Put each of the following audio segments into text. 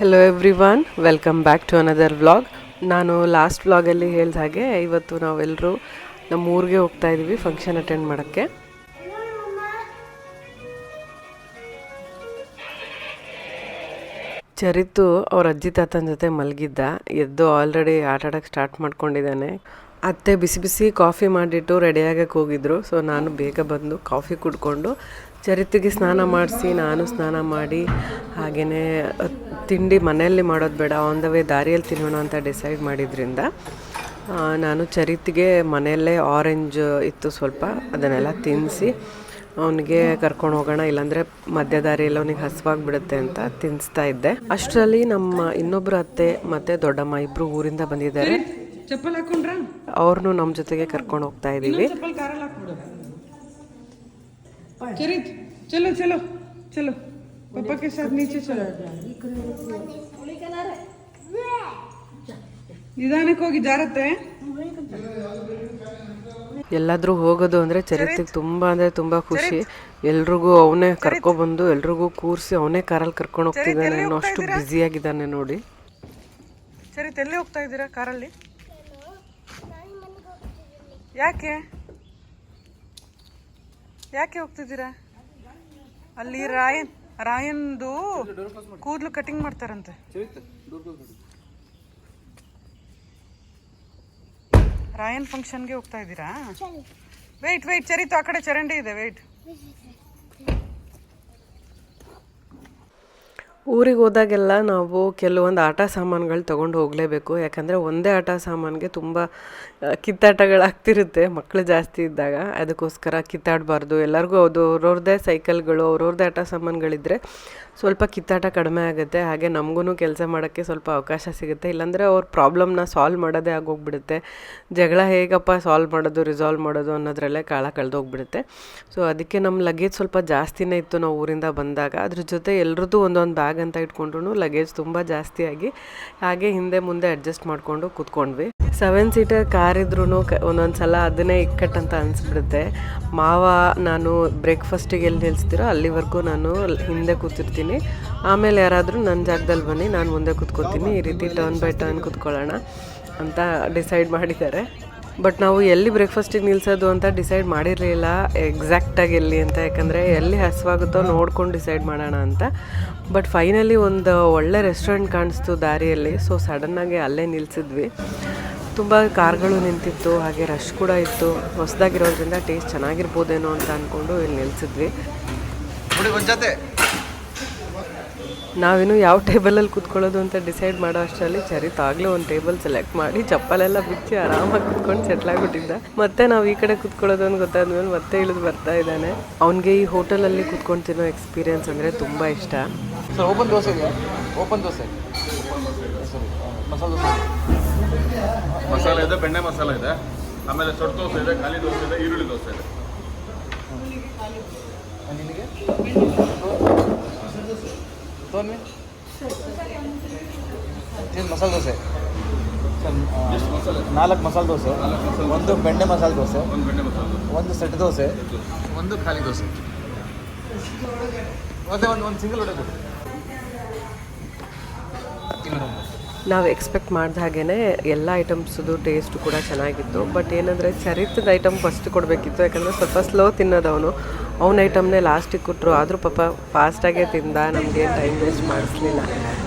Hello everyone welcome back to another vlog ನಾನು last ವ್ಲಾಗಲ್ಲಿ ಹೇಳ್ದ ಹಾಗೆ ಇವತ್ತು ನಾವೆಲ್ಲರೂ ನಮ್ಮ ಊರಿಗೆ ಹೋಗ್ತಾ ಇದ್ದೀವಿ ಫಂಕ್ಷನ್ ಅಟೆಂಡ್ ಮಾಡೋಕ್ಕೆ. ಚರಿತು ಅವ್ರ ಅಜ್ಜಿ ತಾತನ ಜೊತೆ ಮಲಗಿದ್ದ, ಎದ್ದು ಆಲ್ರೆಡಿ ಆಟ ಆಡೋಕ್ಕೆ ಸ್ಟಾರ್ಟ್ ಮಾಡ್ಕೊಂಡಿದ್ದಾನೆ. ಅತ್ತೆ ಬಿಸಿ ಬಿಸಿ ಕಾಫಿ ಮಾಡಿಟ್ಟು ರೆಡಿಯಾಗಕ್ಕೆ ಹೋಗಿದ್ರು. ಸೊ ನಾನು ಬೇಗ ಬಂದು ಕಾಫಿ ಕುಡ್ಕೊಂಡು ಚರಿತಿಗೆ ಸ್ನಾನ ಮಾಡಿಸಿ, ನಾನು ಸ್ನಾನ ಮಾಡಿ ಹಾಗೆಯೇ ತಿಂಡಿ ಮನೆಯಲ್ಲಿ ಮಾಡೋದು ಬೇಡ ಆನ್ ದ ವೇ ದಾರಿಯಲ್ಲಿ ತಿನ್ನೋಣ ಅಂತ ಡಿಸೈಡ್ ಮಾಡಿದ್ರಿಂದ ನಾನು ಚರಿತಿಗೆ ಮನೆಯಲ್ಲೇ ಆರೆಂಜ್ ಇತ್ತು ಸ್ವಲ್ಪ, ಅದನ್ನೆಲ್ಲ ತಿನ್ನಿಸಿ ಅವನಿಗೆ ಕರ್ಕೊಂಡು ಹೋಗೋಣ, ಇಲ್ಲಾಂದರೆ ಮಧ್ಯ ದಾರಿಯಲ್ಲಿ ಅವನಿಗೆ ಹಸುವಾಗ್ಬಿಡುತ್ತೆ ಅಂತ ತಿನ್ನಿಸ್ತಾ ಇದ್ದೆ. ಅಷ್ಟರಲ್ಲಿ ನಮ್ಮ ಇನ್ನೊಬ್ಬರು ಅತ್ತೆ ಮತ್ತು ದೊಡ್ಡಮ್ಮ ಇಬ್ಬರು ಊರಿಂದ ಬಂದಿದ್ದಾರೆ. ಚಪ್ಪಲ್ ಹಾಕೊಂಡ್ರ ಅವ್ರನ್ನೂ ನಮ್ಮ ಜೊತೆಗೆ ಕರ್ಕೊಂಡು ಹೋಗ್ತಾ ಇದ್ದೀವಿ ಚಪ್ಪಲ್ ಕಾರಲ್ಲಿ ಹಾಕ್ಬಿಡು. ಚಲೋ ಚಲೋ ಚಲೋ. ಪಪ್ಪಕ್ಕೆ ಸರ್ ನೀಚೆ ಚಲೋ. ನಿಧಾನಕ್ಕೆ ಹೋಗಿ ಜಾರತ್ತೆ. ಎಲ್ಲಾದರೂ ಹೋಗೋದು ಅಂದರೆ ಚರಿತ್ರೆಗೆ ತುಂಬ ಅಂದರೆ ತುಂಬ ಖುಷಿ. ಎಲ್ರಿಗೂ ಅವನೇ ಕರ್ಕೊಬಂದು ಎಲ್ರಿಗೂ ಕೂರಿಸಿ ಅವನೇ ಕಾರಲ್ಲಿ ಕರ್ಕೊಂಡು ಹೋಗ್ತಿದ್ದಾನೆ ಅನ್ನೋ ಅಷ್ಟು ಬ್ಯುಸಿಯಾಗಿದ್ದಾನೆ ನೋಡಿ. ಚರಿತ್ ಎಲ್ಲೇ ಹೋಗ್ತಾ ಇದ್ದೀರಾ ಕಾರಲ್ಲಿ? ಯಾಕೆ? ಯಾಕೆ ಹೋಗ್ತಿದ್ದೀರಾ? ಅಲ್ಲಿ ರಾಯನ್ ರಾಯನ್ದು ಕೂದಲು ಕಟಿಂಗ್ ಮಾಡ್ತಾರಂತೆ. ರಾಯನ್ ಫಂಕ್ಷನ್ಗೆ ಹೋಗ್ತಾ ಇದ್ದೀರಾ? ವೆಯ್ಟ್ ವೆಯ್ಟ್ ಚರಿತು ಆ ಕಡೆ ಚರಂಡಿ ಇದೆ ವೆಯ್ಟ್ ಊರಿಗೆ ಹೋದಾಗೆಲ್ಲ ನಾವು ಕೆಲವೊಂದು ಆಟ ಸಾಮಾನುಗಳು ತೊಗೊಂಡು ಹೋಗಲೇಬೇಕು. ಯಾಕಂದರೆ ಒಂದೇ ಆಟ ಸಾಮಾನಿಗೆ ತುಂಬ ಕಿತ್ತಾಟಗಳಾಗ್ತಿರುತ್ತೆ ಮಕ್ಕಳು ಜಾಸ್ತಿ ಇದ್ದಾಗ. ಅದಕ್ಕೋಸ್ಕರ ಕಿತ್ತಾಡಬಾರ್ದು. ಎಲ್ಲರಿಗೂ ಅದು ಅವ್ರವ್ರದ್ದೇ ಸೈಕಲ್ಗಳು, ಅವ್ರವ್ರದ್ದೇ ಆಟ ಸಾಮಾನುಗಳಿದ್ದರೆ ಸ್ವಲ್ಪ ಕಿತ್ತಾಟ ಕಡಿಮೆ ಆಗುತ್ತೆ. ಹಾಗೆ ನಮಗೂ ಕೆಲಸ ಮಾಡೋಕ್ಕೆ ಸ್ವಲ್ಪ ಅವಕಾಶ ಸಿಗುತ್ತೆ. ಇಲ್ಲಾಂದರೆ ಅವ್ರ ಪ್ರಾಬ್ಲಮ್ನ ಸಾಲ್ವ್ ಮಾಡೋದೇ ಆಗೋಗ್ಬಿಡುತ್ತೆ. ಜಗಳ ಹೇಗಪ್ಪ ಸಾಲ್ವ್ ಮಾಡೋದು, ರಿಸಾಲ್ವ್ ಮಾಡೋದು ಅನ್ನೋದ್ರಲ್ಲೇ ಕಾಲ ಕಳೆದೋಗ್ಬಿಡುತ್ತೆ. ಸೊ, ಅದಕ್ಕೆ ನಮ್ಮ ಲಗೇಜ್ ಸ್ವಲ್ಪ ಜಾಸ್ತಿನೇ ಇತ್ತು ನಾವು ಊರಿಂದ ಬಂದಾಗ. ಅದ್ರ ಜೊತೆ ಎಲ್ರದ್ದು ಒಂದೊಂದು ಬ್ಯಾಗ್ ಅಂತ ಇಟ್ಕೊಂಡ್ರು ಲಗೇಜ್ ತುಂಬ ಜಾಸ್ತಿ ಆಗಿ, ಹಾಗೆ ಹಿಂದೆ ಮುಂದೆ ಅಡ್ಜಸ್ಟ್ ಮಾಡಿಕೊಂಡು ಕೂತ್ಕೊಂಡ್ವಿ. ಸೆವೆನ್ ಸೀಟರ್ ಕಾರ್ ಇದ್ರೂ ಒಂದೊಂದು ಸಲ ಅದನ್ನೇ ಇಕ್ಕಟ್ಟಂತ ಅನಿಸ್ಬಿಡುತ್ತೆ. ಮಾವ, ನಾನು ಬ್ರೇಕ್ಫಾಸ್ಟಿಗೆ ಎಲ್ಲಿ ನಿಲ್ಲಿಸ್ತೀರೋ ಅಲ್ಲಿವರೆಗೂ ನಾನು ಹಿಂದೆ ಕೂತಿರ್ತೀನಿ. ಆಮೇಲೆ ಯಾರಾದರೂ ನನ್ನ ಜಾಗದಲ್ಲಿ ಬನ್ನಿ, ನಾನು ಮುಂದೆ ಕೂತ್ಕೋತೀನಿ, ಈ ರೀತಿ ಟರ್ನ್ ಬೈ ಟರ್ನ್ ಕೂತ್ಕೊಳ್ಳೋಣ ಅಂತ ಡಿಸೈಡ್ ಮಾಡಿದ್ದಾರೆ. ಬಟ್ ನಾವು ಎಲ್ಲಿ ಬ್ರೇಕ್ಫಾಸ್ಟಿಗೆ ನಿಲ್ಸೋದು ಅಂತ ಡಿಸೈಡ್ ಮಾಡಿರಲಿಲ್ಲ ಎಕ್ಸಾಕ್ಟಾಗಿ ಎಲ್ಲಿ ಅಂತ, ಯಾಕಂದರೆ ಎಲ್ಲಿ ಹಸುವಾಗುತ್ತೋ ನೋಡ್ಕೊಂಡು ಡಿಸೈಡ್ ಮಾಡೋಣ ಅಂತ. ಬಟ್ ಫೈನಲಿ ಒಂದು ಒಳ್ಳೆ ರೆಸ್ಟೋರೆಂಟ್ ಕಾಣಿಸ್ತು ದಾರಿಯಲ್ಲಿ, ಸೊ ಸಡನ್ನಾಗಿ ಅಲ್ಲೇ ನಿಲ್ಸಿದ್ವಿ. ತುಂಬ ಕಾರ್ಗಳು ನಿಂತಿತ್ತು, ಹಾಗೆ ರಶ್ ಕೂಡ ಇತ್ತು. ಹೊಸದಾಗಿರೋದ್ರಿಂದ ಟೇಸ್ಟ್ ಚೆನ್ನಾಗಿರ್ಬೋದೇನೋ ಅಂತ ಅಂದ್ಕೊಂಡು ಇಲ್ಲಿ ಜೊತೆ. ನಾವಿನ್ನು ಯಾವ ಟೇಬಲಲ್ಲಿ ಕೂತ್ಕೊಳ್ಳೋದು ಅಂತ ಡಿಸೈಡ್ ಮಾಡೋ ಅಷ್ಟರಲ್ಲಿ ಚರಿತ್ ಆಗಲೇ ಒಂದು ಟೇಬಲ್ ಸೆಲೆಕ್ಟ್ ಮಾಡಿ ಚಪ್ಪಲೆಲ್ಲ ಬಿಚ್ಚಿ ಆರಾಮಾಗಿ ಕೂತ್ಕೊಂಡು ಸೆಟ್ಲಾಗ್ಬಿಟ್ಟಿದ್ದ ಮತ್ತೆ ನಾವು ಈ ಕಡೆ ಕೂತ್ಕೊಳ್ಳೋದು ಅಂತ ಗೊತ್ತಾದ್ಮೇಲೆ ಮತ್ತೆ ಇಳಿದು ಬರ್ತಾ ಇದ್ದಾನೆ. ಅವನಿಗೆ ಈ ಹೋಟೆಲಲ್ಲಿ ಕೂತ್ಕೊಂಡು ತಿನ್ನೋ ಎಕ್ಸ್ಪೀರಿಯನ್ಸ್ ಅಂದರೆ ತುಂಬ ಇಷ್ಟ. Sir open dosa open dosa. Masala dosa. Masala ಇದೆ ಬೆಣ್ಣೆ ಮಸಾಲೆ ಇದೆ. ಆಮೇಲೆ ಸೊಟ್ಟು ದೋಸೆ ಇದೆ ಖಾಲಿ ದೋಸೆ ಇದೆ ಈರುಳ್ಳಿ ದೋಸೆ ಇದೆ. ನಿನಗೆ ಮಸಾಲೆ ದೋಸೆ. ನಾಲ್ಕು ಮಸಾಲೆ ದೋಸೆ, ಒಂದು ಬೆಣ್ಣೆ ಮಸಾಲೆ ದೋಸೆ, ಒಂದು ಸೆಟ್ ದೋಸೆ, ಒಂದು ಖಾಲಿ ದೋಸೆ. ನಾವು ಎಕ್ಸ್ಪೆಕ್ಟ್ ಮಾಡಿದ ಹಾಗೇ ಎಲ್ಲ ಐಟಮ್ಸದು ಟೇಸ್ಟ್ ಕೂಡ ಚೆನ್ನಾಗಿತ್ತು. ಬಟ್ ಏನಂದರೆ ಚರಿತ್ರದ ಐಟಮ್ ಫಸ್ಟ್ ಕೊಡಬೇಕಿತ್ತು. ಯಾಕಂದರೆ ಸ್ವಲ್ಪ ಸ್ಲೋ ಅವನ. ಐಟಮ್ನೇ ಲಾಸ್ಟಿಗೆ ಕೊಟ್ಟರು ಆದರೂ ಪಾಪ ಫಾಸ್ಟಾಗೇ ತಿಂದ ನಮಗೆ ಟೈಮ್ ವೇಸ್ಟ್ ಮಾಡಿಸ್ಲಿಲ್ಲ.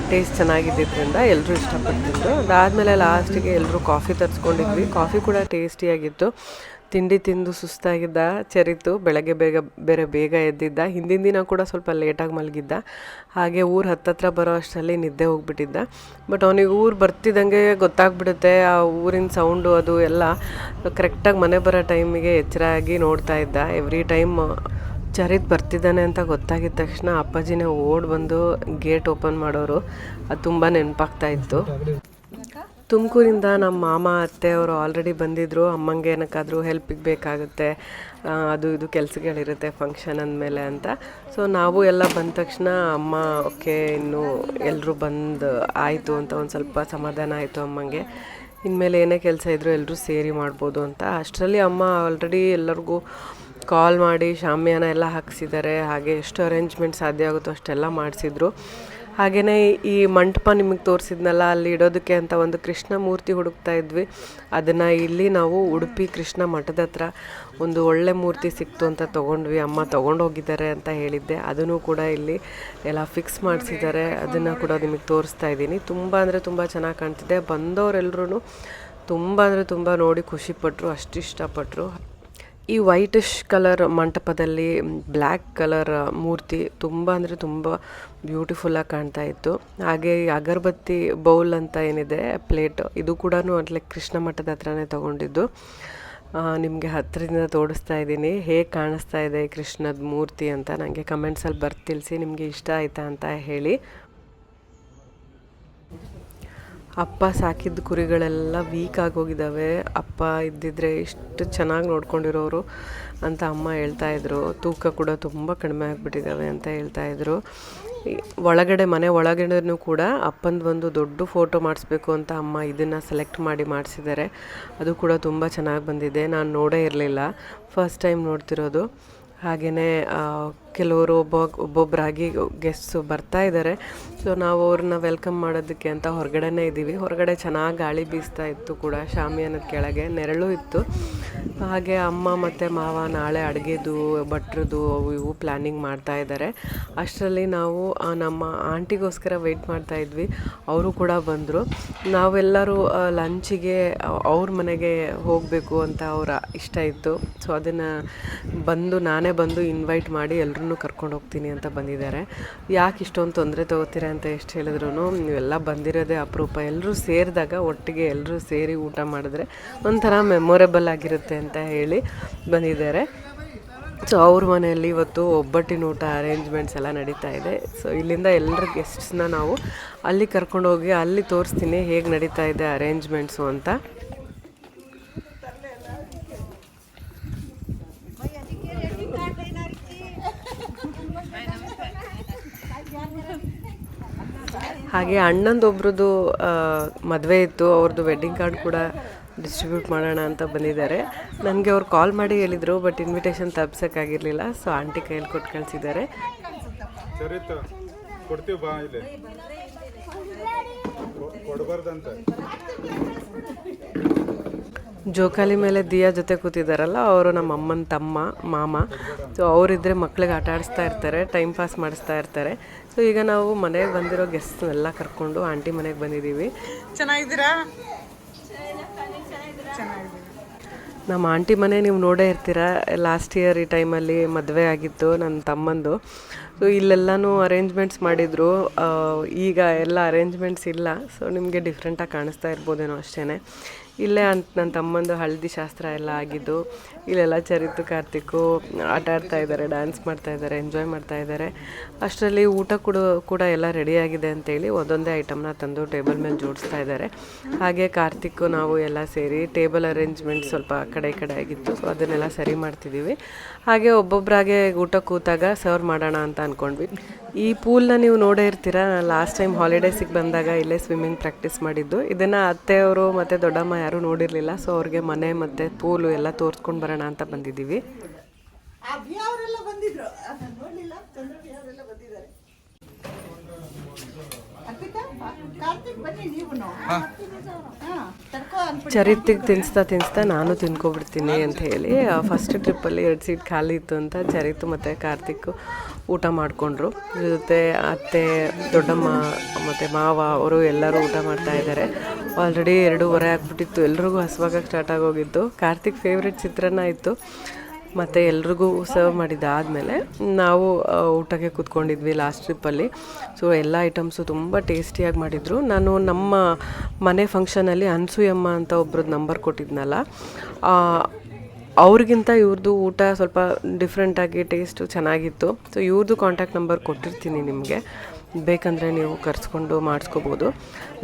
ಟೇಸ್ಟ್ ಚೆನ್ನಾಗಿದ್ದರಿಂದ ಎಲ್ಲರೂ ಇಷ್ಟಪಡ್ತಿದ್ರು ಅದಾದಮೇಲೆ ಲಾಸ್ಟಿಗೆ ಎಲ್ಲರೂ ಕಾಫಿ ತರಿಸ್ಕೊಂಡಿದ್ವಿ. ಕಾಫಿ ಕೂಡ ಟೇಸ್ಟಿಯಾಗಿತ್ತು ತಿಂಡಿ ತಿಂದು ಸುಸ್ತಾಗಿದ್ದ, ಚರಿತು, ಬೆಳಗ್ಗೆ ಬೇಗ, ಬೇರೆ ಬೇಗ ಎದ್ದಿದ್ದ, ಹಿಂದಿನ ದಿನ ಕೂಡ ಸ್ವಲ್ಪ ಲೇಟಾಗಿ ಮಲಗಿದ್ದ. ಹಾಗೆ ಊರು ಹತ್ತತ್ರ ಬರೋ ಅಷ್ಟರಲ್ಲಿ ನಿದ್ದೆ ಹೋಗಿಬಿಟ್ಟಿದ್ದ. ಬಟ್ ಅವನಿಗೆ ಊರು ಬರ್ತಿದ್ದಂಗೆ ಗೊತ್ತಾಗ್ಬಿಡುತ್ತೆ, ಆ ಊರಿನ ಸೌಂಡು ಅದು ಎಲ್ಲ ಕರೆಕ್ಟಾಗಿ ಮನೆ ಬರೋ ಟೈಮಿಗೆ ಎಚ್ಚರ ಆಗಿ ನೋಡ್ತಾ ಇದ್ದ. ಎವ್ರಿ ಟೈಮ್ ಚರಿತ್ ಬರ್ತಿದ್ದಾನೆ ಅಂತ ಗೊತ್ತಾಗಿದ ತಕ್ಷಣ ಅಪ್ಪಾಜಿನೇ ಓಡ್ ಬಂದು ಗೇಟ್ ಓಪನ್ ಮಾಡೋರು. ಅದು ತುಂಬ ನೆನಪಾಗ್ತಾ ಇತ್ತು. ತುಮಕೂರಿಂದ ನಮ್ಮ ಮಾಮ, ಅತ್ತೆ ಅವರು ಆಲ್ರೆಡಿ ಬಂದಿದ್ದರು ಅಮ್ಮಂಗೆ ಏನಕ್ಕಾದರೂ ಹೆಲ್ಪಿಗೆ ಬೇಕಾಗುತ್ತೆ. ಅದು ಇದು ಕೆಲಸಗಳಿರುತ್ತೆ ಫಂಕ್ಷನ್ ಅಂದಮೇಲೆ ಅಂತ. ಸೊ ನಾವು ಎಲ್ಲ ಬಂದ ತಕ್ಷಣ ಅಮ್ಮ, ಓಕೆ, ಇನ್ನು ಎಲ್ಲರೂ ಬಂದು ಆಯಿತು ಅಂತ ಒಂದು ಸ್ವಲ್ಪ ಸಮಾಧಾನ ಆಯಿತು ಅಮ್ಮಂಗೆ. ಇನ್ಮೇಲೆ ಏನೇ ಕೆಲಸ ಇದ್ದರೂ ಎಲ್ಲರೂ ಸೇರಿ ಮಾಡ್ಬೋದು ಅಂತ. ಅಷ್ಟರಲ್ಲಿ ಅಮ್ಮ ಆಲ್ರೆಡಿ ಎಲ್ಲರಿಗೂ ಕಾಲ್ ಮಾಡಿ, ಶಾಮಿಯಾನ ಎಲ್ಲ ಹಾಕ್ಸಿದ್ದಾರೆ. ಹಾಗೆ ಎಷ್ಟು ಅರೇಂಜ್ಮೆಂಟ್ ಸಾಧ್ಯ ಆಗುತ್ತೋ ಅಷ್ಟೆಲ್ಲ ಮಾಡಿಸಿದ್ರು. ಹಾಗೆಯೇ ಈ ಮಂಟಪ ನಿಮಗೆ ತೋರಿಸಿದ್ನಲ್ಲ, ಅಲ್ಲಿ ಇಡೋದಕ್ಕೆ ಅಂತ ಒಂದು ಕೃಷ್ಣ ಮೂರ್ತಿ ಹುಡುಕ್ತಾ ಇದ್ವಿ. ಅದನ್ನು ಇಲ್ಲಿ ನಾವು ಉಡುಪಿ ಕೃಷ್ಣ ಮಠದ ಹತ್ರ ಒಂದು ಒಳ್ಳೆ ಮೂರ್ತಿ ಸಿಕ್ತು ಅಂತ ತೊಗೊಂಡ್ವಿ. ಅಮ್ಮ ತೊಗೊಂಡೋಗಿದ್ದಾರೆ ಅಂತ ಹೇಳಿದ್ದೆ. ಅದನ್ನು ಕೂಡ ಇಲ್ಲಿ ಎಲ್ಲ ಫಿಕ್ಸ್ ಮಾಡಿಸಿದ್ದಾರೆ. ಅದನ್ನು ಕೂಡ ನಿಮಗೆ ತೋರಿಸ್ತಾ ಇದ್ದೀನಿ. ತುಂಬ ಅಂದರೆ ತುಂಬ ಚೆನ್ನಾಗಿ ಕಾಣ್ತಿದೆ. ಬಂದವರೆಲ್ಲರೂ ತುಂಬ ಅಂದರೆ ತುಂಬ ನೋಡಿ ಖುಷಿಪಟ್ಟರು ಅಷ್ಟು ಇಷ್ಟಪಟ್ಟರು ಈ ವೈಟಿಶ್ ಕಲರ್ ಮಂಟಪದಲ್ಲಿ ಬ್ಲ್ಯಾಕ್ ಕಲರ್ ಮೂರ್ತಿ ತುಂಬ ಅಂದರೆ ತುಂಬ ಬ್ಯೂಟಿಫುಲ್ಲಾಗಿ ಕಾಣ್ತಾ ಇತ್ತು. ಹಾಗೆ ಈ ಅಗರಬತ್ತಿ ಬೌಲ್ ಅಂತ ಏನಿದೆ ಪ್ಲೇಟ್ ಇದು ಕೂಡ ಅಟ್ಲೆ ಕೃಷ್ಣ ಮಠದ ಹತ್ರನೇ ತೊಗೊಂಡಿದ್ದು. ನಿಮಗೆ ಹತ್ತಿರದಿಂದ ತೋರಿಸ್ತಾ ಇದ್ದೀನಿ. ಹೇಗೆ ಕಾಣಿಸ್ತಾ ಇದೆ ಕೃಷ್ಣದ ಮೂರ್ತಿ ಅಂತ ನನಗೆ ಕಮೆಂಟ್ಸಲ್ಲಿ ಬರ್ತಿಳಿಸಿ ನಿಮಗೆ ಇಷ್ಟ ಆಯಿತಾ ಅಂತ ಹೇಳಿ. ಅಪ್ಪ ಸಾಕಿದ ಕುರಿಗಳೆಲ್ಲ ವೀಕ್ ಆಗೋಗಿದ್ದಾವೆ ಅಪ್ಪ ಇದ್ದಿದ್ರೆ ಇಷ್ಟು ಚೆನ್ನಾಗಿ ನೋಡ್ಕೊಂಡಿರೋರು ಅಂತ ಅಮ್ಮ ಹೇಳ್ತಾ ಇದ್ರು. ತೂಕ ಕೂಡ ತುಂಬ ಕಡಿಮೆ ಆಗಿಬಿಟ್ಟಿದ್ದಾವೆ ಅಂತ ಹೇಳ್ತಾ ಇದ್ರು. ಒಳಗಡೆ, ಮನೆ ಒಳಗಡೆನೂ ಕೂಡ ಅಪ್ಪಂದು ಒಂದು ದೊಡ್ಡ ಫೋಟೋ ಮಾಡಿಸ್ಬೇಕು ಅಂತ ಅಮ್ಮ ಇದನ್ನು ಸೆಲೆಕ್ಟ್ ಮಾಡಿ ಮಾಡಿಸಿದ್ದಾರೆ. ಅದು ಕೂಡ ತುಂಬ ಚೆನ್ನಾಗಿ ಬಂದಿದೆ. ನಾನು ನೋಡೇ ಇರಲಿಲ್ಲ. ಫಸ್ಟ್ ಟೈಮ್ ನೋಡ್ತಿರೋದು. ಹಾಗೆಯೇ ಕೆಲವರು ಒಬ್ಬ ಒಬ್ಬೊಬ್ಬರಾಗಿ ಗೆಸ್ಟ್ಸು ಬರ್ತಾ ಇದ್ದಾರೆ ಸೊ ನಾವು ಅವ್ರನ್ನ ವೆಲ್ಕಮ್ ಮಾಡೋದಕ್ಕೆ ಅಂತ ಹೊರಗಡೆನೇ ಇದ್ದೀವಿ. ಹೊರಗಡೆ ಚೆನ್ನಾಗಿ ಗಾಳಿ ಬೀಸ್ತಾ ಇತ್ತು ಕೂಡ ಶಾಮಿಯಾನದ ಕೆಳಗೆ ನೆರಳು ಇತ್ತು. ಹಾಗೆ ಅಮ್ಮ ಮತ್ತು ಮಾವ ನಾಳೆ ಅಡುಗೆದು ಭಟ್ರದ್ದು ಅವು ಇವು ಪ್ಲ್ಯಾನಿಂಗ್ ಮಾಡ್ತಾ ಇದ್ದಾರೆ ಅಷ್ಟರಲ್ಲಿ ನಾವು ನಮ್ಮ ಆಂಟಿಗೋಸ್ಕರ ವೆಯ್ಟ್ ಮಾಡ್ತಾ ಇದ್ವಿ. ಅವರು ಕೂಡ ಬಂದರು. ನಾವೆಲ್ಲರೂ ಲಂಚಿಗೆ ಅವ್ರ ಮನೆಗೆ ಹೋಗಬೇಕು ಅಂತ ಅವರ ಇಷ್ಟ ಇತ್ತು. ಸೊ ಅದನ್ನು ಬಂದು, ನಾನೇ ಬಂದು ಇನ್ವೈಟ್ ಮಾಡಿ ಎಲ್ಲರೂ ಕರ್ಕೊಂಡು ಹೋಗ್ತೀನಿ ಅಂತ ಬಂದಿದ್ದಾರೆ. ಯಾಕೆ ಇಷ್ಟೊಂದು ತೊಂದರೆ ತಗೋತೀರಾ ಅಂತ ಎಷ್ಟು ಹೇಳಿದ್ರು ನೀವೆಲ್ಲ ಬಂದಿರೋದೇ ಅಪರೂಪ. ಎಲ್ಲರೂ ಸೇರಿದಾಗ ಒಟ್ಟಿಗೆ ಎಲ್ಲರೂ ಸೇರಿ ಊಟ ಮಾಡಿದ್ರೆ ಒಂಥರ ಮೆಮೊರೇಬಲ್ ಆಗಿರುತ್ತೆ ಅಂತ ಹೇಳಿ ಬಂದಿದ್ದಾರೆ. ಸೊ ಅವ್ರ ಮನೆಯಲ್ಲಿ ಇವತ್ತು ಒಬ್ಬಟ್ಟಿನ ಊಟ ಅರೇಂಜ್ಮೆಂಟ್ಸ್ ಎಲ್ಲ ನಡೀತಾ ಇದೆ. ಸೊ ಇಲ್ಲಿಂದ ಎಲ್ಲರ ಗೆಸ್ಟ್ಸ್ನ ನಾವು ಅಲ್ಲಿ ಕರ್ಕೊಂಡೋಗಿ ಅಲ್ಲಿ ತೋರಿಸ್ತೀನಿ ಹೇಗೆ ನಡೀತಾ ಇದೆ ಅರೇಂಜ್ಮೆಂಟ್ಸು ಅಂತ. ಹಾಗೆ ಅಣ್ಣಂದೊಬ್ರದ್ದು ಮದುವೆ ಇತ್ತು, ಅವ್ರದ್ದು ವೆಡ್ಡಿಂಗ್ ಕಾರ್ಡ್ ಕೂಡ ಡಿಸ್ಟ್ರಿಬ್ಯೂಟ್ ಮಾಡೋಣ ಅಂತ ಬಂದಿದ್ದಾರೆ. ನನಗೆ ಅವ್ರು ಕಾಲ್ ಮಾಡಿ ಹೇಳಿದರು ಬಟ್ ಇನ್ವಿಟೇಷನ್ ತಪ್ಸೋಕ್ಕಾಗಿರಲಿಲ್ಲ ಸೊ ಆಂಟಿ ಕೈಯಲ್ಲಿ ಕೊಟ್ಟು ಕಳಿಸಿದ್ದಾರೆ. ಕೊಡಬಾರ್ದಂತ. ಜೋಕಾಲಿ ಮೇಲೆ ದಿಯಾ ಜೊತೆ ಕೂತಿದ್ದಾರಲ್ಲ ಅವರು ನಮ್ಮ ಅಮ್ಮನ ತಮ್ಮ ಮಾಮ. ಸೊ ಅವರಿದ್ದರೆ ಮಕ್ಳಿಗೆ ಆಟ ಆಡಿಸ್ತಾ ಇರ್ತಾರೆ ಟೈಮ್ ಪಾಸ್ ಮಾಡಿಸ್ತಾ ಇರ್ತಾರೆ. ಸೊ ಈಗ ನಾವು ಮನೆಗೆ ಬಂದಿರೋ ಗೆಸ್ಟ್ನೆಲ್ಲ ಕರ್ಕೊಂಡು ಆಂಟಿ ಮನೆಗೆ ಬಂದಿದ್ದೀವಿ ಚೆನ್ನಾಗಿದ್ದೀರಾ? ನಮ್ಮ ಆಂಟಿ ಮನೆ ನೀವು ನೋಡೇ ಇರ್ತೀರ ಲಾಸ್ಟ್ ಇಯರ್ ಈ ಟೈಮಲ್ಲಿ ಮದುವೆ ಆಗಿತ್ತು ನನ್ನ ತಮ್ಮಂದು. ಸೊ ಇಲ್ಲೆಲ್ಲನೂ ಅರೇಂಜ್ಮೆಂಟ್ಸ್ ಮಾಡಿದರು. ಈಗ ಎಲ್ಲ ಅರೇಂಜ್ಮೆಂಟ್ಸ್ ಇಲ್ಲ. ಸೊ ನಿಮಗೆ ಡಿಫ್ರೆಂಟಾಗಿ ಕಾಣಿಸ್ತಾ ಇರ್ಬೋದೇನೋ ಅಷ್ಟೇ ಇಲ್ಲೇ ಅಂತ ನನ್ನ ತಮ್ಮಂದು ಹಳದಿ ಶಾಸ್ತ್ರ ಎಲ್ಲ ಆಗಿದ್ದು, ಇಲ್ಲೆಲ್ಲ ಚರಿತು ಕಾರ್ತಿಕು ಆಟ ಆಡ್ತಾ ಇದ್ದಾರೆ ಡ್ಯಾನ್ಸ್ ಮಾಡ್ತಾ ಇದ್ದಾರೆ ಎಂಜಾಯ್ ಮಾಡ್ತಾ ಇದ್ದಾರೆ. ಅಷ್ಟರಲ್ಲಿ ಊಟ ಕೂಡ ಕೂಡ ಎಲ್ಲ ರೆಡಿ ಆಗಿದೆ ಅಂತೇಳಿ ಒಂದೊಂದೇ ಐಟಮ್ನ ತಂದು ಟೇಬಲ್ ಮೇಲೆ ಜೋಡಿಸ್ತಾ ಇದ್ದಾರೆ. ಹಾಗೆ ಕಾರ್ತಿಕ್ ನಾವು ಎಲ್ಲ ಸೇರಿ ಟೇಬಲ್ ಅರೇಂಜ್ಮೆಂಟ್ ಸ್ವಲ್ಪ ಕಡೆ ಕಡೆ ಆಗಿತ್ತು ಸೊ ಅದನ್ನೆಲ್ಲ ಸರಿ ಮಾಡ್ತಿದ್ದೀವಿ. ಹಾಗೆ ಒಬ್ಬೊಬ್ಬರಾಗೆ ಊಟ ಕೂತಾಗ ಸರ್ವ್ ಮಾಡೋಣ ಅಂತ ಅಂದ್ಕೊಂಡ್ವಿ ಈ ಪೂಲ್ನ ನೀವು ನೋಡೇ ಇರ್ತೀರ? ಲಾಸ್ಟ್ ಟೈಮ್ ಹಾಲಿಡೇಸಿಗೆ ಬಂದಾಗ ಇಲ್ಲೇ ಸ್ವಿಮ್ಮಿಂಗ್ ಪ್ರಾಕ್ಟೀಸ್ ಮಾಡಿದ್ದು. ಇದನ್ನು ಅತ್ತೆಯವರು ಮತ್ತು ದೊಡ್ಡಮ್ಮ ಯಾರೂ ನೋಡಿರಲಿಲ್ಲ. ಸೊ ಅವ್ರಿಗೆ ಮನೆ ಮತ್ತು ಪೂಲು ಎಲ್ಲ ತೋರಿಸ್ಕೊಂಡು ಬರೋಣ ಅಂತ ಬಂದಿದ್ದೀವಿ. ಅಭಿ ಅವರೆಲ್ಲ ಬಂದಿದ್ರು. ಅದನ್ನ ನೋಡ್ಲಿಲ್ಲ. ಚಂದ್ರಭಿ ಬಂದಿದ್ದಾರೆ. ಅರ್ಪಿತಾ ಕಾರ್ತಿಕ್ ಬನ್ನಿ ನೀವು ಹಾ. ತಡ್ಕೋ ಚರಿತಿಗೆ ತಿನ್ನಿಸ್ತಾ ತಿನ್ನಿಸ್ತಾ ನಾನು ತಿನ್ಕೊಬಿಡ್ತೀನಿ ಅಂತ ಹೇಳಿ ಫಸ್ಟ್ ಟ್ರಿಪ್ಪಲ್ಲಿ ಎರಡು ಸೀಟ್ ಖಾಲಿ ಇತ್ತು ಅಂತ ಚರಿತು ಮತ್ತು ಕಾರ್ತಿಕ್ ಊಟ ಮಾಡಿಕೊಂಡ್ರು. ಜೊತೆ ಅತ್ತೆ ದೊಡ್ಡಮ್ಮ ಮತ್ತು ಮಾವ ಅವರು ಎಲ್ಲರೂ ಊಟ ಮಾಡ್ತಾ ಇದ್ದಾರೆ. ಆಲ್ರೆಡಿ ಎರಡೂವರೆ ಆಗ್ಬಿಟ್ಟಿತ್ತು. ಎಲ್ರಿಗೂ ಹಸುವಾಗಕ್ಕೆ ಸ್ಟಾರ್ಟ್ ಆಗೋಗಿತ್ತು ಕಾರ್ತಿಕ್ ಫೇವ್ರೆಟ್ ಚಿತ್ರಾನ್ನ ಇತ್ತು. ಮತ್ತು ಎಲ್ರಿಗೂ ಸರ್ವ್ ಮಾಡಿದ್ದಾದಮೇಲೆ ನಾವು ಊಟಕ್ಕೆ ಕೂತ್ಕೊಂಡಿದ್ವಿ ಲಾಸ್ಟ್ ಟ್ರಿಪ್ಪಲ್ಲಿ ಸೊ ಎಲ್ಲ ಐಟಮ್ಸು ತುಂಬ ಟೇಸ್ಟಿಯಾಗಿ ಮಾಡಿದರು. ನಾನು ನಮ್ಮ ಮನೆ ಫಂಕ್ಷನಲ್ಲಿ ಅನ್ಸೂಯಮ್ಮ ಅಂತ ಒಬ್ರದ್ದು ನಂಬರ್ ಕೊಟ್ಟಿದ್ನಲ್ಲ ಅವ್ರಿಗಿಂತ ಇವ್ರದ್ದು ಊಟ ಸ್ವಲ್ಪ ಡಿಫ್ರೆಂಟಾಗಿ ಟೇಸ್ಟು ಚೆನ್ನಾಗಿತ್ತು. ಸೊ ಇವ್ರದ್ದು ಕಾಂಟ್ಯಾಕ್ಟ್ ನಂಬರ್ ಕೊಟ್ಟಿರ್ತೀನಿ ನಿಮಗೆ. ಬೇಕಂದರೆ ನೀವು ಕರೆಸ್ಕೊಂಡು ಮಾಡಿಸ್ಕೋಬೋದು.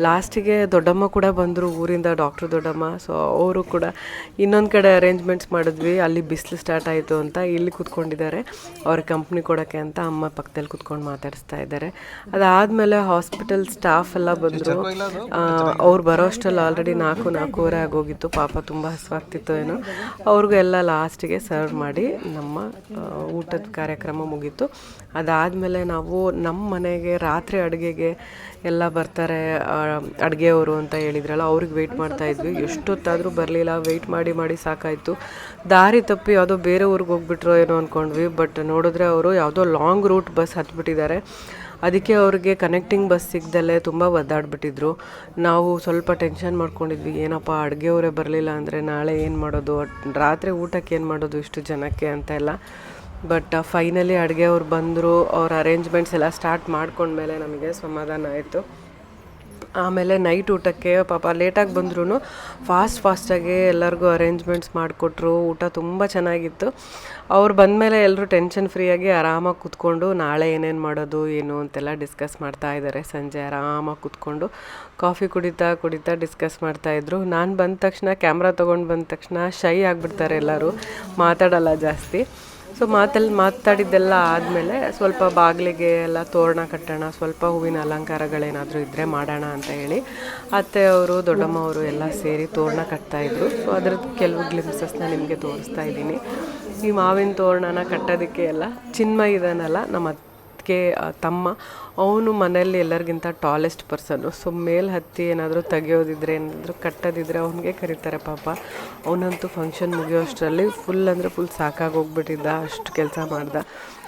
ಲಾಸ್ಟಿಗೆ ದೊಡ್ಡಮ್ಮ ಕೂಡ ಬಂದರು ಊರಿಂದ ಡಾಕ್ಟ್ರ್ ದೊಡ್ಡಮ್ಮ. ಸೊ ಅವರು ಕೂಡ ಇನ್ನೊಂದು ಕಡೆ ಅರೇಂಜ್ಮೆಂಟ್ಸ್ ಮಾಡಿದ್ವಿ. ಅಲ್ಲಿ ಬಿಸಿಲು ಸ್ಟಾರ್ಟ್ ಆಯಿತು ಅಂತ ಇಲ್ಲಿ ಕೂತ್ಕೊಂಡಿದ್ದಾರೆ. ಅವ್ರ ಕಂಪ್ನಿ ಕೊಡೋಕ್ಕೆ ಅಂತ ಅಮ್ಮ ಪಕ್ಕದಲ್ಲಿ ಕೂತ್ಕೊಂಡು ಮಾತಾಡಿಸ್ತಾ ಇದ್ದಾರೆ. ಅದಾದಮೇಲೆ ಹಾಸ್ಪಿಟಲ್ ಸ್ಟಾಫ್ ಎಲ್ಲ ಬಂದರು. ಅವ್ರು ಬರೋ ಅಷ್ಟರಲ್ಲಿ ಆಲ್ರೆಡಿ ನಾಲ್ಕು ನಾಲ್ಕೂವರೆ ಆಗೋಗಿತ್ತು. ಪಾಪ ತುಂಬ ಹಸುವಾಗ್ತಿತ್ತು ಏನೋ. ಅವ್ರಿಗೂ ಎಲ್ಲ ಲಾಸ್ಟಿಗೆ ಸರ್ವ್ ಮಾಡಿ ನಮ್ಮ ಊಟದ ಕಾರ್ಯಕ್ರಮ ಮುಗೀತು. ಅದಾದಮೇಲೆ ನಾವು ನಮ್ಮ ಮನೆಗೆ ರಾತ್ರಿ ಅಡುಗೆಗೆ ಎಲ್ಲ ಬರ್ತಾರೆ ಅಡುಗೆಯವರು ಅಂತ ಹೇಳಿದ್ರಲ್ಲ, ಅವ್ರಿಗೆ ವೆಯ್ಟ್ ಮಾಡ್ತಾ ಇದ್ವಿ. ಎಷ್ಟೊತ್ತಾದರೂ ಬರಲಿಲ್ಲ ವೆಯ್ಟ್ ಮಾಡಿ ಮಾಡಿ ಸಾಕಾಯಿತು. ದಾರಿ ತಪ್ಪಿ ಯಾವುದೋ ಬೇರೆ ಊರಿಗೆ ಹೋಗ್ಬಿಟ್ರೋ ಏನೋ ಅಂದ್ಕೊಂಡ್ವಿ ಬಟ್ ನೋಡಿದ್ರೆ ಅವರು ಯಾವುದೋ ಲಾಂಗ್ ರೂಟ್ ಬಸ್ ಹತ್ಬಿಟ್ಟಿದ್ದಾರೆ. ಅದಕ್ಕೆ ಅವ್ರಿಗೆ ಕನೆಕ್ಟಿಂಗ್ ಬಸ್ ಸಿಗ್ದಲ್ಲೇ ತುಂಬ ಒದ್ದಾಡ್ಬಿಟ್ಟಿದ್ರು. ನಾವು ಸ್ವಲ್ಪ ಟೆನ್ಷನ್ ಮಾಡ್ಕೊಂಡಿದ್ವಿ, ಏನಪ್ಪ, ಅಡುಗೆಯವರೇ ಬರಲಿಲ್ಲ ಅಂದರೆ ನಾಳೆ ಏನು ಮಾಡೋದು? ರಾತ್ರಿ ಊಟಕ್ಕೆ ಏನು ಮಾಡೋದು ಇಷ್ಟು ಜನಕ್ಕೆ ಅಂತ ಎಲ್ಲ. ಬಟ್ ಫೈನಲಿ ಅಡುಗೆ ಅವ್ರು ಬಂದರು, ಅವ್ರ ಅರೇಂಜ್ಮೆಂಟ್ಸ್ ಎಲ್ಲ ಸ್ಟಾರ್ಟ್ ಮಾಡ್ಕೊಂಡ್ಮೇಲೆ ನಮಗೆ ಸಮಾಧಾನ ಆಯಿತು. ಆಮೇಲೆ ನೈಟ್ ಊಟಕ್ಕೆ, ಪಾಪ ಲೇಟಾಗಿ ಬಂದ್ರೂ ಫಾಸ್ಟ್ ಫಾಸ್ಟಾಗಿ ಎಲ್ಲರಿಗೂ ಅರೇಂಜ್ಮೆಂಟ್ಸ್ ಮಾಡಿಕೊಟ್ರು. ಊಟ ತುಂಬ ಚೆನ್ನಾಗಿತ್ತು. ಅವ್ರು ಬಂದಮೇಲೆ ಎಲ್ಲರೂ ಟೆನ್ಷನ್ ಫ್ರೀಯಾಗಿ ಆರಾಮಾಗಿ ಕೂತ್ಕೊಂಡು, ನಾಳೆ ಏನೇನು ಮಾಡೋದು, ಏನು ಅಂತೆಲ್ಲ ಡಿಸ್ಕಸ್ ಮಾಡ್ತಾ ಇದ್ದಾರೆ ಸಂಜೆ ಆರಾಮಾಗಿ ಕೂತ್ಕೊಂಡು ಕಾಫಿ ಕುಡಿತಾ ಕುಡಿತಾ ಡಿಸ್ಕಸ್ ಮಾಡ್ತಾಯಿದ್ರು ನಾನು ಬಂದ ತಕ್ಷಣ ಕ್ಯಾಮ್ರಾ ತೊಗೊಂಡು ಬಂದ ತಕ್ಷಣ ಶೈ ಆಗಿಬಿಡ್ತಾರೆ ಎಲ್ಲರೂ. ಮಾತಾಡಲ್ಲ ಜಾಸ್ತಿ. ಸೊ ಮಾತಲ್ಲಿ ಮಾತಾಡಿದ್ದೆಲ್ಲ ಆದಮೇಲೆ ಸ್ವಲ್ಪ ಬಾಗಿಲಿಗೆ ಎಲ್ಲ ತೋರಣ ಕಟ್ಟೋಣ, ಸ್ವಲ್ಪ ಹೂವಿನ ಅಲಂಕಾರಗಳೇನಾದರೂ ಇದ್ದರೆ ಮಾಡೋಣ ಅಂತ ಹೇಳಿ ಅತ್ತೆ ಅವರು, ದೊಡ್ಡಮ್ಮ ಅವರು ಎಲ್ಲ ಸೇರಿ ತೋರಣ ಕಟ್ತಾಯಿದ್ರು ಸೊ ಅದ್ರದ್ದು ಕೆಲವು ಗ್ಲಿಮ್ಸಸ್ನ ನಿಮಗೆ ತೋರಿಸ್ತಾ ಇದ್ದೀನಿ. ಈ ಮಾವಿನ ತೋರಣನ ಕಟ್ಟೋದಕ್ಕೆ ಎಲ್ಲ ಚಿನ್ಮಯ ಇದಾನಲ್ಲ ನಮ್ಮ ಅದಕ್ಕೆ ತಮ್ಮ, ಅವನು ಮನೆಯಲ್ಲಿ ಎಲ್ಲರಿಗಿಂತ ಟಾಲೆಸ್ಟ್ ಪರ್ಸನ್ನು ಸೊ ಮೇಲೆ ಹತ್ತಿ ಏನಾದರೂ ತೆಗೆಯೋದಿದ್ರೆ, ಏನಾದರೂ ಕಟ್ಟೋದಿದ್ರೆ ಅವನಿಗೆ ಕರೀತಾರೆ ಪಾಪ. ಅವನಂತೂ ಫಂಕ್ಷನ್ ಮುಗಿಯೋಷ್ಟರಲ್ಲಿ ಫುಲ್ ಅಂದರೆ ಫುಲ್ ಸಾಕಾಗಿ ಹೋಗ್ಬಿಟ್ಟಿದ್ದ, ಅಷ್ಟು ಕೆಲಸ ಮಾಡ್ದ.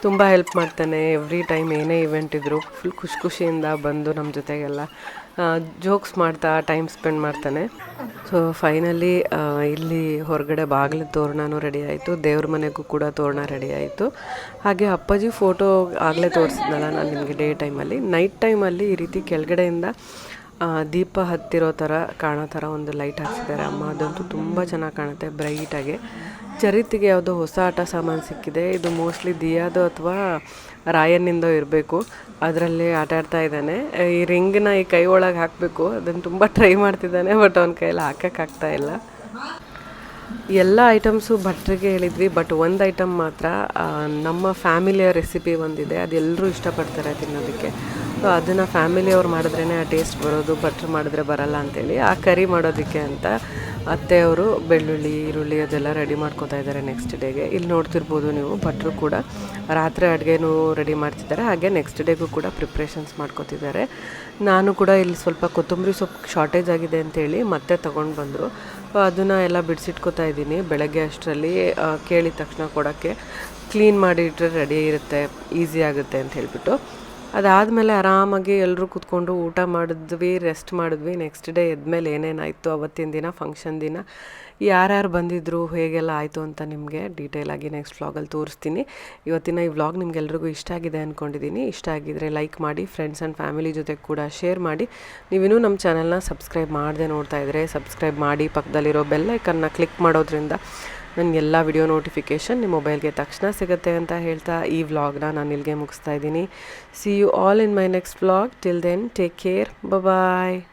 ತುಂಬ ಹೆಲ್ಪ್ ಮಾಡ್ತಾನೆ. ಎವ್ರಿ ಟೈಮ್ ಏನೇ ಇವೆಂಟ್ ಇದ್ದರೂ ಫುಲ್ ಖುಷಿ ಖುಷಿಯಿಂದ ಬಂದು ನಮ್ಮ ಜೊತೆಗೆಲ್ಲ. ಜೋಕ್ಸ್ ಮಾಡ್ತಾ ಟೈಮ್ ಸ್ಪೆಂಡ್ ಮಾಡ್ತಾನೆ. ಸೊ ಫೈನಲಿ ಇಲ್ಲಿ ಹೊರಗಡೆ ಬಾಗಿಲು ತೋರಣನೂ ರೆಡಿ ಆಯಿತು. ದೇವ್ರ ಮನೆಗೂ ಕೂಡ ತೋರಣ ರೆಡಿ ಆಯಿತು. ಹಾಗೆ ಅಪ್ಪಾಜಿ ಫೋಟೋ ಆಗಲೇ ತೋರಿಸಿದ್ನಲ್ಲ ನಾನು ನಿಮಗೆ ಡೇ ಟೈಮಲ್ಲಿ ನೈಟ್ ಟೈಮಲ್ಲಿ ಈ ರೀತಿ ಕೆಳಗಡೆಯಿಂದ ದೀಪ ಹತ್ತಿರೋ ಥರ ಕಾಣೋ ಥರ ಒಂದು ಲೈಟ್ ಹಾಕ್ಸಿದ್ದಾರೆ ಅಮ್ಮ. ಅದಂತೂ ತುಂಬ ಚೆನ್ನಾಗಿ ಕಾಣುತ್ತೆ ಬ್ರೈಟಾಗಿ ಚರಿತಿಗೆ ಯಾವುದೋ ಹೊಸ ಆಟ ಸಾಮಾನು ಸಿಕ್ಕಿದೆ. ಇದು ಮೋಸ್ಟ್ಲಿ ದಿಯಾದು ಅಥವಾ ರಾಯನ್ನಿಂದ ಇರಬೇಕು. ಅದರಲ್ಲಿ ಆಟ ಆಡ್ತಾ ಇದ್ದಾನೆ. ಈ ರಿಂಗ್ನ ಈ ಕೈ ಒಳಗೆ ಹಾಕಬೇಕು. ಅದನ್ನು ತುಂಬ ಟ್ರೈ ಮಾಡ್ತಿದ್ದಾನೆ ಬಟ್ ಅವನ ಕೈಯಲ್ಲಿ ಹಾಕೋಕ್ಕಾಗ್ತಾ ಇಲ್ಲ. ಎಲ್ಲ ಐಟಮ್ಸು ಭಟ್ರಿಗೆ ಹೇಳಿದ್ವಿ ಬಟ್ ಒಂದು ಐಟಮ್ ಮಾತ್ರ ನಮ್ಮ ಫ್ಯಾಮಿಲಿಯ ರೆಸಿಪಿ ಒಂದಿದೆ. ಅದೆಲ್ಲರೂ ಇಷ್ಟಪಡ್ತಾರೆ ತಿನ್ನೋದಕ್ಕೆ. ಸೊ ಅದನ್ನು ಫ್ಯಾಮಿಲಿಯವ್ರು ಮಾಡಿದ್ರೇ ಆ ಟೇಸ್ಟ್ ಬರೋದು, ಭಟ್ರು ಮಾಡಿದ್ರೆ ಬರಲ್ಲ ಅಂತೇಳಿ ಆ ಕರಿ ಮಾಡೋದಕ್ಕೆ ಅಂತ. ಅತ್ತೆಯವರು ಬೆಳ್ಳುಳ್ಳಿ, ಈರುಳ್ಳಿ ಅದೆಲ್ಲ ರೆಡಿ ಮಾಡ್ಕೊತಾ ಇದ್ದಾರೆ ನೆಕ್ಸ್ಟ್ ಡೇಗೆ ಇಲ್ಲಿ ನೋಡ್ತಿರ್ಬೋದು ನೀವು, ಭಟ್ರು ಕೂಡ ರಾತ್ರಿ ಅಡುಗೆನೂ ರೆಡಿ ಮಾಡ್ತಿದ್ದಾರೆ. ಹಾಗೆ ನೆಕ್ಸ್ಟ್ ಡೇಗೂ ಕೂಡ ಪ್ರಿಪ್ರೇಷನ್ಸ್ ಮಾಡ್ಕೋತಿದ್ದಾರೆ. ನಾನು ಕೂಡ ಇಲ್ಲಿ ಸ್ವಲ್ಪ ಕೊತ್ತಂಬರಿ ಸೊಪ್ಪು ಶಾರ್ಟೇಜ್ ಆಗಿದೆ ಅಂತೇಳಿ ಮತ್ತೆ ತೊಗೊಂಡು ಬಂದರು. ಅದನ್ನು ಎಲ್ಲ ಬಿಡಿಸಿಟ್ಕೋತಾ ಇದ್ದೀನಿ. ಬೆಳಗ್ಗೆ ಅಷ್ಟರಲ್ಲಿ ಕೇಳಿದ ತಕ್ಷಣ ಕೊಡೋಕ್ಕೆ ಕ್ಲೀನ್ ಮಾಡಿ ಇಟ್ಟರೆ ರೆಡಿ ಇರುತ್ತೆ ಈಸಿ ಆಗುತ್ತೆ ಅಂತ ಹೇಳ್ಬಿಟ್ಟು. ಅದಾದಮೇಲೆ ಆರಾಮಾಗಿ ಎಲ್ಲರೂ ಕೂತ್ಕೊಂಡು ಊಟ ಮಾಡಿದ್ವಿ ರೆಸ್ಟ್ ಮಾಡಿದ್ವಿ. ನೆಕ್ಸ್ಟ್ ಡೇ ಎದ್ಮೇಲೆ ಏನೇನಾಯಿತು ಅವತ್ತಿನ ದಿನ ಫಂಕ್ಷನ್ ದಿನ? ಯಾರ್ಯಾರು ಬಂದಿದ್ದರು ಹೇಗೆಲ್ಲ ಆಯಿತು ಅಂತ ನಿಮಗೆ ಡೀಟೇಲಾಗಿ ನೆಕ್ಸ್ಟ್ ವ್ಲಾಗಲ್ಲಿ ತೋರಿಸ್ತೀನಿ. ಇವತ್ತಿನ ಈ ವ್ಲಾಗ್ ನಿಮ್ಗೆಲ್ರಿಗೂ ಇಷ್ಟ ಆಗಿದೆ ಅಂದ್ಕೊಂಡಿದ್ದೀನಿ ಇಷ್ಟ ಆಗಿದ್ರೆ ಲೈಕ್ ಮಾಡಿ ಫ್ರೆಂಡ್ಸ್ ಆ್ಯಂಡ್ ಫ್ಯಾಮಿಲಿ ಜೊತೆ ಕೂಡ ಶೇರ್ ಮಾಡಿ. ನೀವಿನ್ನೂ ನಮ್ಮ ಚಾನಲ್ನ ಸಬ್ಸ್ಕ್ರೈಬ್ ಮಾಡದೆ ನೋಡ್ತಾ ಇದ್ದರೆ ಸಬ್ಸ್ಕ್ರೈಬ್ ಮಾಡಿ, ಪಕ್ಕದಲ್ಲಿರೋ ಬೆಲ್ಲೈಕನ್ನ ಕ್ಲಿಕ್ ಮಾಡೋದ್ರಿಂದ ನನಗೆಲ್ಲ ವಿಡಿಯೋ ನೋಟಿಫಿಕೇಷನ್ ನಿಮ್ಮ ಮೊಬೈಲ್ಗೆ ತಕ್ಷಣ ಸಿಗುತ್ತೆ ಅಂತ ಹೇಳ್ತಾ ಈ ವ್ಲಾಗ್ನ ನಾನು ಇಲ್ಲಿಗೆ ಮುಗಿಸ್ತಾ ಇದ್ದೀನಿ. See you all in my next vlog till then take care bye